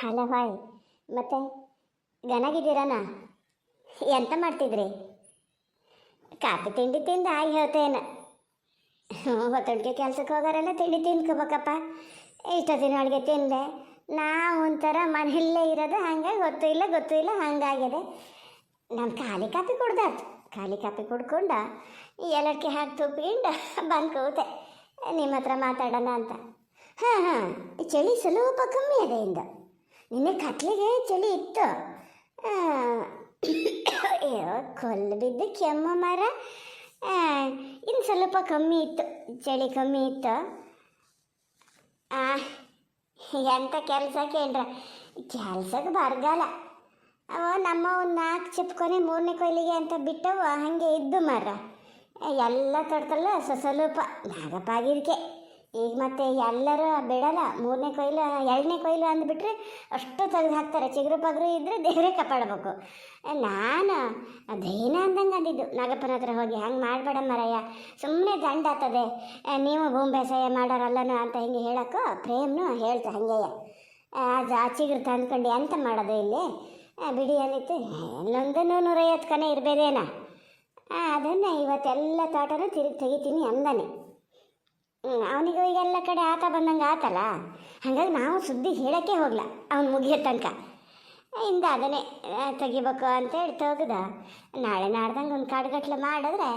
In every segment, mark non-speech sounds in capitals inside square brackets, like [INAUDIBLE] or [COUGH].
Hello hi ಮತ್ತೆ ಗನಾಗಿದ್ದೀರನ? ಎಂತ ಮಾಡ್ತಿದ್ರಿ? ಕಾಫಿ ತಿಂಡಿ ತಿಂದು ಆಗಿ ಹೇಳ್ತೇನೆ ಹೊತ್ತೊಡ್ಗೆ ಕೆಲ್ಸಕ್ಕೆ ಹೋಗೋರೆಲ್ಲ ತಿಂಡಿ ತಿನ್ಕೋಬೇಕಪ್ಪ. ಇಷ್ಟೊತ್ತಿನ ಅಡುಗೆ ತಿಂದೆ. ನಾವು ಒಂಥರ ಮನೆಯಲ್ಲೇ ಇರೋದು, ಹಂಗಾಗಿ ಗೊತ್ತೂ ಇಲ್ಲ ಗೊತ್ತೂ ಇಲ್ಲ, ಹಂಗಾಗಿದೆ. ನಾನು ಖಾಲಿ ಕಾಫಿ ಕುಡ್ದಾಯ್ತು ಖಾಲಿ ಕಾಫಿ ಕುಡ್ಕೊಂಡು ಏಲಕ್ಕಿ ಹಾಕಿ ತುಪ್ಪಿಂಡು ಬಂದು ಕೂತೆ. ನಿಮ್ಮ ಹತ್ರ ಮಾತಾಡೋಣ ಅಂತ. ಹಾಂ ಹಾಂ ಚಳಿ ಸ್ವಲ್ಪ ಕಮ್ಮಿ ಇದೆ ಇಂದ. ನಿನ್ನೆ ಕತ್ಲಿಗೆ ಚಳಿ ಇತ್ತು. [COUGHS] ಕೊಲ್ಲು ಬಿದ್ದು ಕೆಮ್ಮು ಮರ. ಇನ್ನು ಸ್ವಲ್ಪ ಕಮ್ಮಿ ಇತ್ತು, ಚಳಿ ಕಮ್ಮಿ ಇತ್ತು. ಎಂಥ ಕೆಲಸ ಕೇಳ್ರ? ಕೆಲ್ಸಕ್ಕೆ ಬರಗಾಲ ಅವ ನಮ್ಮ ಒಂದು ನಾಲ್ಕು ಚಿಪ್ಕೊನೆ ಮೂರನೇ ಕೊಯ್ಲಿಗೆ ಅಂತ ಬಿಟ್ಟವು ಹಾಗೆ ಇದ್ದು ಮರ ಎಲ್ಲ ತಡ್ತಲ್ಲ ಸ್ವಲ್ಪ ನಾಗಪ್ಪಾಗಿರ್ಕೆ ಈಗ ಮತ್ತೆ ಎಲ್ಲರೂ ಬಿಡಲ್ಲ ಮೂರನೇ ಕೊಯ್ಲು ಎರಡನೇ ಕೊಯ್ಲು ಅಂದ್ಬಿಟ್ರೆ ಅಷ್ಟು ತೆಗೆದು ಹಾಕ್ತಾರೆ. ಚಿಗುರು ಪಗರು ಇದ್ದರೆ ದೇವರೇ ಕಾಪಾಡಬೇಕು. ನಾನು ಅದೇನ ಅಂದಂಗೆ ಅಂದಿದ್ದು. ನಾಗಪ್ಪನ ಹತ್ರ ಹೋಗಿ ಹಂಗೆ ಮಾಡಬೇಡ ಮರಯ್ಯ ಸುಮ್ಮನೆ ದಂಡ ಆತದೆ. ಆ, ನೀವು ಭೂಮಿ ಬೇಸಾಯ ಮಾಡೋರಲ್ಲನು ಅಂತ ಹಿಂಗೆ ಹೇಳೋಕ್ಕೂ ಪ್ರೇಮ್ನು ಹೇಳ್ತಾ ಹಂಗೆಯ. ಅದು ಆ ಚಿಗುರು ತಂದ್ಕೊಂಡು ಎಂತ ಮಾಡೋದು ಇಲ್ಲಿ? ಬಿಡಿ ಅಂದಿತ್ತು. ಎಲ್ಲೊಂದು ನೂರೈವತ್ತು ಕನೆ ಇರಬೇದೇನ. ಅದನ್ನು ಇವತ್ತೆಲ್ಲ ತೋಟನೂ ತಿರುಗಿ ತೆಗಿತೀನಿ ಅಂದಾನೆ. ಅವನಿಗೂ ಎಲ್ಲ ಕಡೆ ಆತ ಬಂದಂಗೆ ಆತಲ್ಲ? ಹಾಗಾಗಿ ನಾವು ಸುದ್ದಿ ಹೇಳೋಕ್ಕೆ ಹೋಗ್ಲ, ಅವ್ನು ಮುಗಿಯೋ ತನಕ. ಇಂದ ಅದನ್ನೇ ತೆಗಿಬೇಕು ಅಂತ ಅಂತೇಳಿ ತೆಗ್ದ ನಾಳೆ ನಾಡ್ದಂಗೆ ಒಂದು ಕಾಡುಗಟ್ಲೆ ಮಾಡಿದ್ರೆ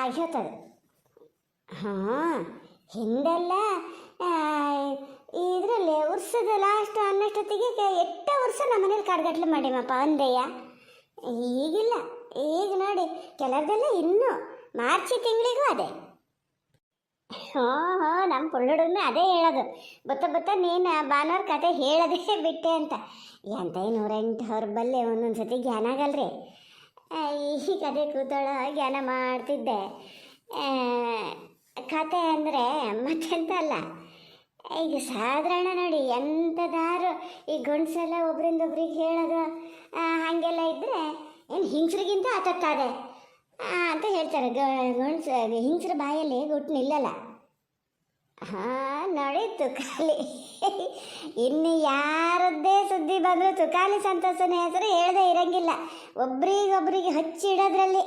ಆಗಿ ಹೋಗ್ತದೆ ಹಾಂ, ಹಿಂದೆಲ್ಲ ಇದರಲ್ಲಿ ಉರ್ಸದ ಲಾಸ್ಟ್ ಅನ್ನಷ್ಟೊತ್ತಿಗೆ ಎಟ್ಟ ವರ್ಷ ನಮ್ಮನೇಲಿ ಕಾಡುಗಟ್ಲೆ ಮಾಡಿಮಪ್ಪ ಅಂದೆಯ? ಈಗಿಲ್ಲ, ಈಗ ನೋಡಿ ಕೆಲವ್ದೆಲ್ಲ ಇನ್ನೂ ಮಾರ್ಚ್ ತಿಂಗಳಿಗೂ ಅದೇ. ಹ್ಞೂ ಹಾ ನಮ್ಮ ಪುಳ್ಳುಡುಗನ ಅದೇ ಹೇಳೋದು. ಬತ್ತ ಬತ್ತ ನೀನು ಭಾನುವಾರ ಕತೆ ಹೇಳೋದೇ [LAUGHS] ಬಿಟ್ಟೆ ಅಂತ. ಎಂತ ನೂರೆಂಟು ಅವ್ರ ಬಲ್ಲೆ ಒಂದೊಂದು ಸತಿ ಜ್ಞಾನ ಆಗಲ್ರಿ? ಈ ಕತೆ ಕೂತಾಳ ಜ್ಞಾನ ಮಾಡ್ತಿದ್ದೆ. ಕತೆ ಅಂದರೆ ಮತ್ತೆಂತ ಅಲ್ಲ? ಈಗ ಸಾಧಾರಣ ನೋಡಿ ಎಂಥದಾರು ಈ ಗಂಡಸೆಲ್ಲ ಒಬ್ರಿಂದ ಒಬ್ರಿಗೆ ಹೇಳೋದು ಹಾಗೆಲ್ಲ ಇದ್ದರೆ ಏನು ಹಿಂಸರಿಗಿಂತ ಆತತ್ತದೆ ಅಂತ ಹೇಳ್ತಾರೆ. ಗಂಡಸ ಹಿಂಸರ ಬಾಯಲ್ಲಿ ಗುಟ್ಟು ನಿಲ್ಲಲ್ಲ. ಹಾಂ ನೋಡಿ ತುಕಾಲಿ ಇನ್ನು ಯಾರದ್ದೇ ಸುದ್ದಿ ಬಂದರೂ ತುಕಾಲಿ ಸಂತೋಷನ ಹೆಸರು ಹೇಳದೇ ಇರಂಗಿಲ್ಲ. ಒಬ್ರಿಗೊಬ್ರಿಗೆ ಹಚ್ಚಿಡೋದ್ರಲ್ಲಿ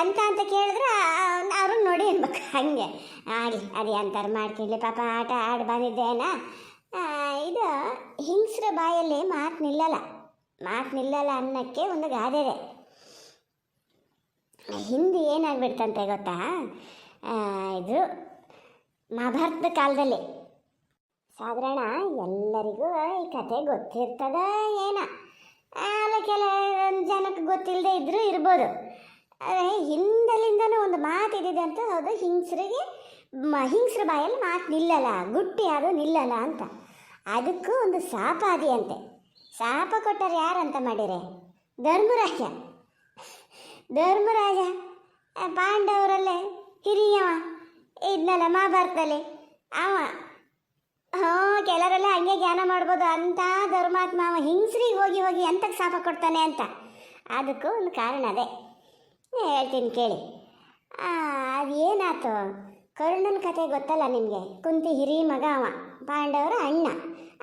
ಎಂತ ಅಂತ ಕೇಳಿದ್ರೆ ಅವರು ನೋಡಿ ಅನ್ಬೇಕು ಹಂಗೆ. ಆಗಲಿ ಅದು ಎಂತಾರು ಮಾಡ್ತಿರ್ಲಿ ಪಾಪ ಆಟ ಆಡಿ ಬಂದಿದ್ದೇನ? ಇದು ಹಿಂಸ್ರ ಬಾಯಲ್ಲಿ ಮಾತು ನಿಲ್ಲಲ್ಲ. ಮಾತು ನಿಲ್ಲಲ್ಲ ಅನ್ನಕ್ಕೆ ಒಂದು ಗಾದೆ ಹಿಂದೆ ಏನಾಗ್ಬಿಡ್ತಂತೆ ಗೊತ್ತಾ? ಇದು ಮಹಾಭಾರತದ ಕಾಲದಲ್ಲಿ. ಸಾಧಾರಣ ಎಲ್ಲರಿಗೂ ಈ ಕತೆ ಗೊತ್ತಿರ್ತದ ಏನ. ಆಮೇಲೆ ಕೆಲವೊಂದು ಜನಕ್ಕೆ ಗೊತ್ತಿಲ್ಲದೆ ಇದ್ದರೂ ಇರ್ಬೋದು. ಹಿಂದಲಿಂದನೂ ಒಂದು ಮಾತು ಇದಿದೆ ಅಂತ ಹೌದು, ಹಿಂಸರಿಗೆ ಮ, ಹಿಂಸ್ರ ಬಾಯಲ್ಲಿ ಮಾತು ನಿಲ್ಲಲ್ಲ, ಗುಟ್ಟಿ ಯಾರು ನಿಲ್ಲಲ್ಲ ಅಂತ. ಅದಕ್ಕೂ ಒಂದು ಶಾಪ ಅದಿಯಂತೆ. ಶಾಪ ಕೊಟ್ಟರು ಯಾರಂತ ಮಾಡಿರೆ ಧರ್ಮರಾಜ ಧರ್ಮರಾಜ ಪಾಂಡವರಲ್ಲೇ ಹಿರಿಯವ, ಇದ್ನಲ್ಲ ಮಹಾಭಾರತದಲ್ಲಿ. ಅವ ಹ್ಞೂ ಕೆಲವರೆಲ್ಲ ಹಂಗೆ ಜ್ಞಾನ ಮಾಡ್ಬೋದು, ಅಂತ ಧರ್ಮಾತ್ಮ ಅವ ಹಿಂಸ್ರಿಗೆ ಹೋಗಿ ಹೋಗಿ ಎಂತಕ್ಕೆ ಸಾಪ ಕೊಡ್ತಾನೆ ಅಂತ. ಅದಕ್ಕೂ ಒಂದು ಕಾರಣ ಅದೇ. ಹೇಳ್ತೀನಿ ಕೇಳಿ. ಅದು ಏನಾಯ್ತು ಕರ್ಣನ ಕತೆ ಗೊತ್ತಲ್ಲ ನಿಮಗೆ? ಕುಂತಿ ಹಿರಿ ಮಗ ಅವ, ಪಾಂಡವರ ಅಣ್ಣ.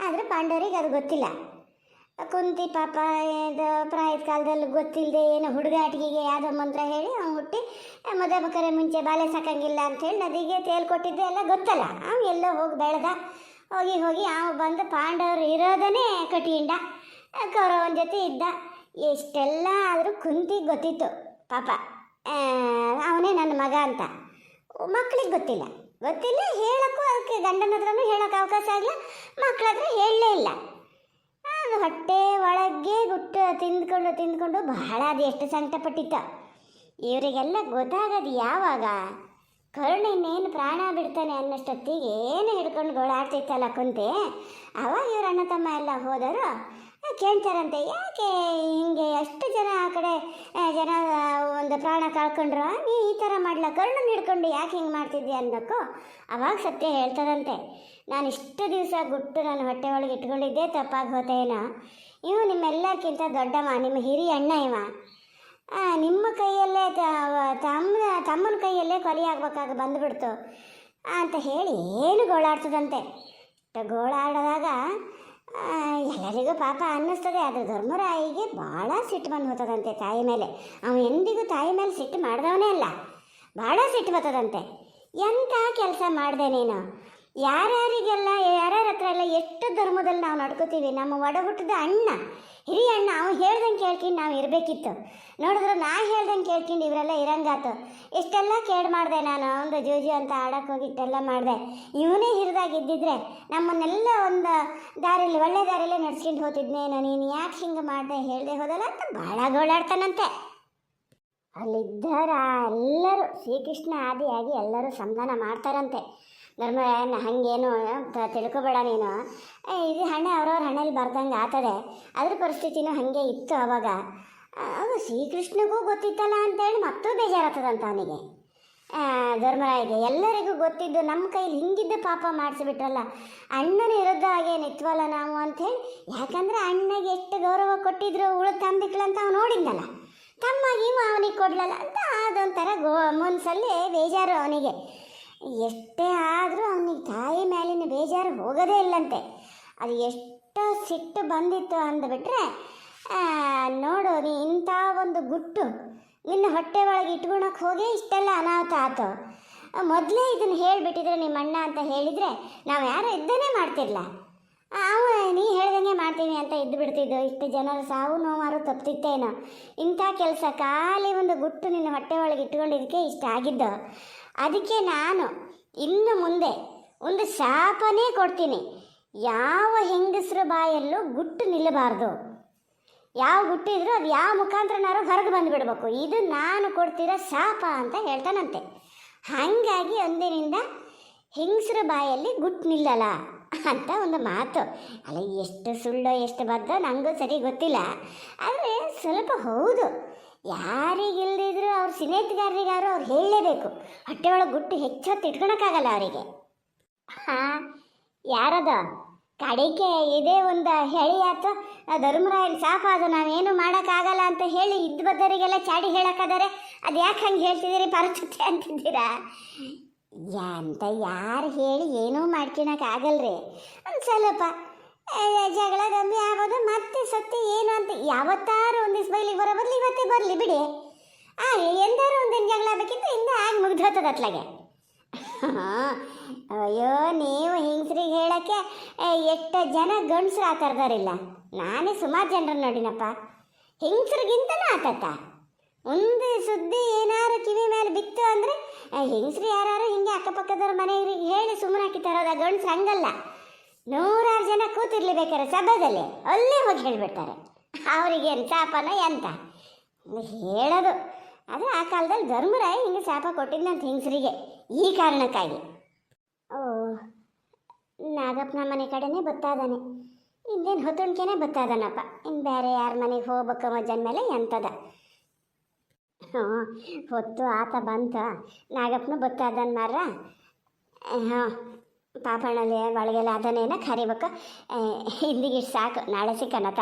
ಆದರೆ ಪಾಂಡವರಿಗೆ ಅದು ಗೊತ್ತಿಲ್ಲ. ಕುಂತಿ ಪಾಪ ಇದು ಪ್ರಾಯದ ಕಾಲದಲ್ಲಿ ಗೊತ್ತಿಲ್ಲದೆ ಏನೋ ಹುಡುಗಾಟಿಗೆ ಯಾವುದೋ ಮಂತ್ರ ಹೇಳಿ ಅವ್ನು ಹುಟ್ಟಿ ಮದುವೆ ಬೇಕಾದ್ರೆ ಮುಂಚೆ ಬಾಲೆ ಸಾಕಂಗಿಲ್ಲ ಅಂಥೇಳಿ ನದಿಗೆ ತೇಲ್ ಕೊಟ್ಟಿದ್ದೆ ಎಲ್ಲ ಗೊತ್ತಲ್ಲ. ಅವ್ನು ಎಲ್ಲೋ ಹೋಗಿ ಬೆಳೆದ. ಹೋಗಿ ಹೋಗಿ ಅವ ಬಂದು ಪಾಂಡವರು ಇರೋದನ್ನೇ ಕಟಿಯಿಂದ ಕೌರವನ ಜೊತೆ ಇದ್ದ. ಎಷ್ಟೆಲ್ಲ ಆದರೂ ಕುಂತಿ ಗೊತ್ತಿತ್ತು ಪಾಪ. ಅವನೇ ನನ್ನ ಮಗ ಅಂತ. ಮಕ್ಳಿಗೆ ಗೊತ್ತಿಲ್ಲ. ಗೊತ್ತಿಲ್ಲ, ಹೇಳೋಕ್ಕೂ ಅದಕ್ಕೆ ಗಂಡನ ಹತ್ರನೂ ಹೇಳೋಕ್ಕೆ ಅವಕಾಶ ಆಗಲ್ಲ ಮಕ್ಕಳ ಹತ್ರ ಹೇಳಲೇ ಇಲ್ಲ. ಅದು ಹೊಟ್ಟೆ ಒಳಗೆ ಗುಟ್ಟು ತಿಂದ್ಕೊಂಡು ತಿಂದ್ಕೊಂಡು ಬಹಳ ಅದು ಎಷ್ಟು ಸಂಕಟಪಟ್ಟಿತ್ತು. ಇವರಿಗೆಲ್ಲ ಗೊತ್ತಾಗೋದು ಯಾವಾಗ? ಕರುಣ ಇನ್ನೇನು ಪ್ರಾಣ ಬಿಡ್ತಾನೆ ಅನ್ನೋಷ್ಟೊತ್ತಿಗೆ ಏನು ಹಿಡ್ಕೊಂಡು ಗೋಳಾಡ್ತಿತ್ತಲ್ಲ ಕುಂತೆ? ಅವಾಗ ಇವ್ರ ಅಣ್ಣ ತಮ್ಮ ಎಲ್ಲ ಹೋದರು. ಕೇಳ್ತಾರಂತೆ, ಯಾಕೆ ಹಿಂಗೆ? ಎಷ್ಟು ಜನ ಆ ಕಡೆ ಜನ ಒಂದು ಪ್ರಾಣ ಕಳ್ಕೊಂಡ್ರು ನೀ ಈ ಥರ ಮಾಡ್ಲಾ, ಕರುಣನ ಹಿಡ್ಕೊಂಡು ಯಾಕೆ ಹಿಂಗೆ ಮಾಡ್ತಿದ್ದೆ ಅನ್ನೋಕ್ಕೂ ಅವಾಗ ಸತ್ಯ ಹೇಳ್ತದಂತೆ. ನಾನು ಇಷ್ಟು ದಿವಸ ಗುಟ್ಟು ನಾನು ಹೊಟ್ಟೆ ಒಳಗೆ ಇಟ್ಕೊಂಡಿದ್ದೆ ತಪ್ಪಾಗಿ ಹೋತೇನೋ ಇವು ನಿಮ್ಮೆಲ್ಲಕ್ಕಿಂತ ದೊಡ್ಡಮ್ಮ ನಿಮ್ಮ ಹಿರಿಯ ಅಣ್ಣ ಇವ. ನಿಮ್ಮ ಕೈಯಲ್ಲೇ ತಮ್ಮ, ತಮ್ಮನ ಕೈಯಲ್ಲೇ ಕೊಲೆ ಆಗ್ಬೇಕಾಗ ಬಂದುಬಿಡ್ತು. ಅಂತ ಹೇಳಿ ಏನು ಗೋಳಾಡ್ತದಂತೆ. ಗೋಳಾಡಿದಾಗ ಎಲ್ಲರಿಗೂ ಪಾಪ ಅನ್ನಿಸ್ತದೆ, ಆದರೆ ಧರ್ಮರಾಯಿಗೆ ಭಾಳ ಸಿಟ್ಟು ಬಂದು ಹೋಗ್ತದಂತೆ ತಾಯಿ ಮೇಲೆ. ಅವ ಎಂದಿಗೂ ತಾಯಿ ಮೇಲೆ ಸಿಟ್ಟು ಮಾಡಿದವನೇ ಅಲ್ಲ. ಭಾಳ ಸಿಟ್ಟು ಬರ್ತದಂತೆ. ಎಂಥ ಕೆಲಸ ಮಾಡಿದೆ ನೀನು? ಯಾರ್ಯಾರಿಗೆಲ್ಲ, ಯಾರ್ಯಾರ ಹತ್ರ ಎಲ್ಲ ಎಷ್ಟು ಧರ್ಮದಲ್ಲಿ ನಾವು ನಡ್ಕೋತೀವಿ? ನಮ್ಮ ಒಡಹುಟ್ಟದ ಅಣ್ಣ, ಹಿರಿಯ ಅಣ್ಣ, ಅವ್ನು ಹೇಳ್ದಂಗೆ ಕೇಳ್ಕೊಂಡು ನಾವು ಇರಬೇಕಿತ್ತು. ನೋಡಿದ್ರೆ ನಾ ಹೇಳ್ದಂಗೆ ಕೇಳ್ಕೊಂಡು ಇವರೆಲ್ಲ ಇರಂಗಾತು. ಇಷ್ಟೆಲ್ಲ ಕೇಳ್ ಮಾಡಿದೆ ನಾನು, ಒಂದು ಜೂಜು ಅಂತ ಆಡಕ್ಕೆ ಹೋಗಿ ಇಷ್ಟೆಲ್ಲ ಮಾಡಿದೆ. ಇವನೇ ಹಿರಿದಾಗಿದ್ದಿದ್ರೆ ನಮ್ಮನ್ನೆಲ್ಲ ಒಂದು ದಾರಿಯಲ್ಲಿ ಒಳ್ಳೆ ದಾರಿಯಲ್ಲೇ ನಡ್ಸ್ಕೊಂಡು ನಾನು. ನೀನು ಯಾಕೆ ಹಿಂಗೆ ಮಾಡಿದೆ ಹೇಳ್ದೆ ಹೋದಲ್ಲ ಅಂತ ಭಾಳ ಗೋಳಾಡ್ತಾನಂತೆ. ಅಲ್ಲಿದ್ದಾರ ಎಲ್ಲರೂ, ಶ್ರೀಕೃಷ್ಣ ಆದಿಯಾಗಿ ಎಲ್ಲರೂ ಸಂಧಾನ ಮಾಡ್ತಾರಂತೆ. ಧರ್ಮರಾಯನ ಹಾಗೇನು ತಿಳ್ಕೊಬೇಡ ನೀನು. ಇದು ಹಣೆ, ಅವ್ರವ್ರ ಹಣ್ಣಲ್ಲಿ ಬರ್ದಂಗೆ ಆತದೆ. ಅದ್ರ ಪರಿಸ್ಥಿತಿನೂ ಹಾಗೆ ಇತ್ತು ಅವಾಗ. ಅದು ಶ್ರೀಕೃಷ್ಣಗೂ ಗೊತ್ತಿತ್ತಲ್ಲ ಅಂತೇಳಿ ಮತ್ತೂ ಬೇಜಾರಾಗ್ತದಂತ ಅವನಿಗೆ. ಧರ್ಮರಾಯಿಗೆ ಎಲ್ಲರಿಗೂ ಗೊತ್ತಿದ್ದು ನಮ್ಮ ಕೈಲಿ ಹಿಂಗಿದ್ದ ಪಾಪ ಮಾಡಿಸಿಬಿಟ್ರಲ್ಲ. ಅಣ್ಣನ ವಿರುದ್ಧ ಹಾಗೆ ನಿತ್ವಲ್ಲ ನಾವು ಅಂಥೇಳಿ ಯಾಕಂದರೆ ಅಣ್ಣಗೆ ಎಷ್ಟು ಗೌರವ ಕೊಟ್ಟಿದ್ರು ಉಳು ತಂಬಿಕ್ಳಂತ ಅವ್ನು ನೋಡಿದ್ನಲ್ಲ. ತಮ್ಮಾಗಿ ಅವನಿಗೆ ಕೊಡ್ಲಲ್ಲ ಅಂತ ಅದೊಂಥರ ಗೋ, ಮುನ್ಸಲ್ಲಿ ಬೇಜಾರು ಅವನಿಗೆ. ಎಷ್ಟೇ ಆದರೂ ಅವನಿಗೆ ತಾಯಿ ಮೇಲಿನ ಬೇಜಾರು ಹೋಗೋದೇ ಇಲ್ಲಂತೆ. ಅದು ಎಷ್ಟು ಸಿಟ್ಟು ಬಂದಿತ್ತು ಅಂದ್ಬಿಟ್ರೆ ನೋಡು, ನೀ ಇಂಥ ಒಂದು ಗುಟ್ಟು ನಿನ್ನ ಹೊಟ್ಟೆ ಒಳಗೆ ಇಟ್ಕೊಳಕ್ಕೆ ಹೋಗಿ ಇಷ್ಟೆಲ್ಲ ಅನಾಹುತ ಆತು ಮೊದಲೇ ಇದನ್ನು ಹೇಳಿಬಿಟ್ಟಿದ್ರೆ ನಿಮ್ಮ ಅಣ್ಣ ಅಂತ ಹೇಳಿದರೆ ನಾವು ಯಾರು ಇದ್ದನೇ ಮಾಡ್ತಿರಲ್ಲ ಅವ, ನೀ ಹೇಳ್ದಂಗೆ ಮಾಡ್ತೀನಿ ಅಂತ ಇದ್ದು ಬಿಡ್ತಿದ್ದು ಇಷ್ಟು ಜನರು ಸಾವು ನೋವಾರು ತಪ್ಪಿತ್ತೇನೋ ಇಂಥ ಕೆಲಸ ಖಾಲಿ ಒಂದು ಗುಟ್ಟು ನಿನ್ನ ಹೊಟ್ಟೆ ಒಳಗೆ ಇಟ್ಕೊಂಡಿದ್ದಕ್ಕೆ ಇಷ್ಟ ಆಗಿದ್ದು. ಅದಕ್ಕೆ ನಾನು ಇನ್ನು ಮುಂದೆ ಒಂದು ಶಾಪನೇ ಕೊಡ್ತೀನಿ. ಯಾವ ಹೆಂಗಸರ ಬಾಯಲ್ಲೂ ಗುಟ್ಟು ನಿಲ್ಲಬಾರ್ದು. ಯಾವ ಗುಟ್ಟು ಇದ್ರೂ ಅದು ಯಾವ ಮುಖಾಂತರನಾರು ಹೊರಗೆ ಬಂದುಬಿಡ್ಬೇಕು. ಇದು ನಾನು ಕೊಡ್ತಿರೋ ಶಾಪ ಅಂತ ಹೇಳ್ತಾನಂತೆ. ಹಾಗಾಗಿ ಒಂದಿನಿಂದ ಹೆಂಗಸರ ಬಾಯಲ್ಲಿ ಗುಟ್ಟು ನಿಲ್ಲಲ್ಲ ಅಂತ ಒಂದು ಮಾತು. ಅಲ್ಲ, ಎಷ್ಟು ಸುಳ್ಳು, ಎಷ್ಟು ಬದ್ದ ನನಗೂ ಸರಿ ಗೊತ್ತಿಲ್ಲ. ಆದರೆ ಸ್ವಲ್ಪ ಹೌದು. ಯಾರಿಗಿಲ್ದಿದ್ರು ಅವ್ರ ಸ್ನೇಹಿತಗಾರರಿಗಾರು ಅವ್ರು ಹೇಳಲೇಬೇಕು. ಹೊಟ್ಟೆ ಒಳಗೆ ಗುಟ್ಟು ಹೆಚ್ಚೊತ್ತು ಇಟ್ಕೊಳಕ್ಕಾಗಲ್ಲ ಅವರಿಗೆ. ಹಾಂ, ಯಾರದ? ಕಡೆಗೆ ಇದೇ ಒಂದು ಹೇಳಿ ಆ ಧರ್ಮರಾಯನ ಸಾಪ ಅದು ನಾವೇನು ಮಾಡೋಕ್ಕಾಗಲ್ಲ ಅಂತ ಹೇಳಿ ಇದ್ದ ಬದ್ದವರಿಗೆಲ್ಲ ಚಾಡಿ ಹೇಳೋಕ್ಕಾದರೆ ಅದು ಯಾಕೆ ಹಂಗೆ ಹೇಳ್ತಿದ್ದೀರಿ ಪರಚುತ್ತೆ ಅಂತಿದ್ದೀರಾ? ಅಂತ ಯಾರು ಹೇಳಿ ಏನೂ ಮಾಡ್ಕೊಳಕ್ಕಾಗಲ್ರಿ ಒಂದು ಸ್ವಲ್ಪ ಜಗಳ ಕಮ್ಮಿ ಆಗೋದು ಮತ್ತೆ ಸತ್ಯ ಏನು ಅಂತ ಯಾವತ್ತಾರು ಒಂದು ಸ್ಮೈಲಿಗೆ ಬರೋ ಬದಲು ಇವತ್ತೇ ಬರಲಿ ಬಿಡಿ. ಆ ಎಂದಾರು ಒಂದಿನ ಜಗಳ ಆಗಬೇಕಿಂತ ಇಂದ ಆಗಿ ಮುಗ್ದು ಅತ್ಲಾಗೆ. [LAUGHS] ಅಯ್ಯೋ, ನೀವು ಹಿಂಗ್ಸ್ರಿಗೆ ಹೇಳೋಕ್ಕೆ ಎಷ್ಟು ಜನ ಗಂಡಸ್ರು ಆ ಥರದವರಿಲ್ಲ ನಾನೇ ಸುಮಾರು ಜನರನ್ನ ನೋಡಿನಪ್ಪ. ಹಿಂಗ್ಸ್ರಿಗಿಂತನೂ ಆತತ್ತ ಒಂದು ಸುದ್ದಿ ಏನಾರು ಕಿವಿ ಮೇಲೆ ಬಿತ್ತು ಅಂದರೆ ಹೆಂಗಸ್ರು ಯಾರು ಹಿಂಗೆ ಅಕ್ಕಪಕ್ಕದವ್ರ ಮನೆಯವ್ರಿಗೆ ಹೇಳಿ ಸುಮ್ಮನೆ ಹಾಕಿ ತರೋದ ಗಂಡಸ್ರು ಹಂಗಲ್ಲ. ನೂರಾರು ಜನ ಕೂತಿರ್ಲಿ ಬೇಕಾದ್ರೆ ಸಭೆದಲ್ಲಿ ಅಲ್ಲೇ ಹೋಗಿ ಹೇಳಿಬಿಡ್ತಾರೆ. ಅವರಿಗೇನು ಶಾಪನ ಎಂತ? ಹೇಳೋದು. ಆದರೆ ಆ ಕಾಲದಲ್ಲಿ ಧರ್ಮರಾಯ ಹಿಂಗೆ ಶಾಪ ಕೊಟ್ಟಿದ್ದಂತ ಹೆಂಗಸರಿಗೆ. ಈ ಕಾರಣಕ್ಕಾಗಿ. ಓ, ನಾಗಪ್ಪನ ಮನೆ ಕಡೆನೇ ಬತ್ತಾದಾನೆ ಇನ್ನೇನು ಹೊತ್ತುಣಿಕೆನೆ ಬತ್ತಾದನಪ್ಪ ಇನ್ನು ಬೇರೆ ಯಾರ ಮನೆಗೆ ಹೋಗ್ಬೇಕು ಮಜ್ಜನ ಮೇಲೆ ಎಂತದ? ಹ್ಞೂ, ಹೊತ್ತು ಆತ ಬಂತ. ನಾಗಪ್ಪನ ಬತ್ತಾದನ್ ಮಾರ ಹಾಂ ಪಾಪಣ್ಣಲ್ಲಿ ಒಳಗೆಲ್ಲ ಅದನ್ನೇನ ಕರಿಬೇಕು. ಇಲ್ಲಿಗೆ ಸಾಕು. ನಾಳೆ ಸಿಕ್ಕನತ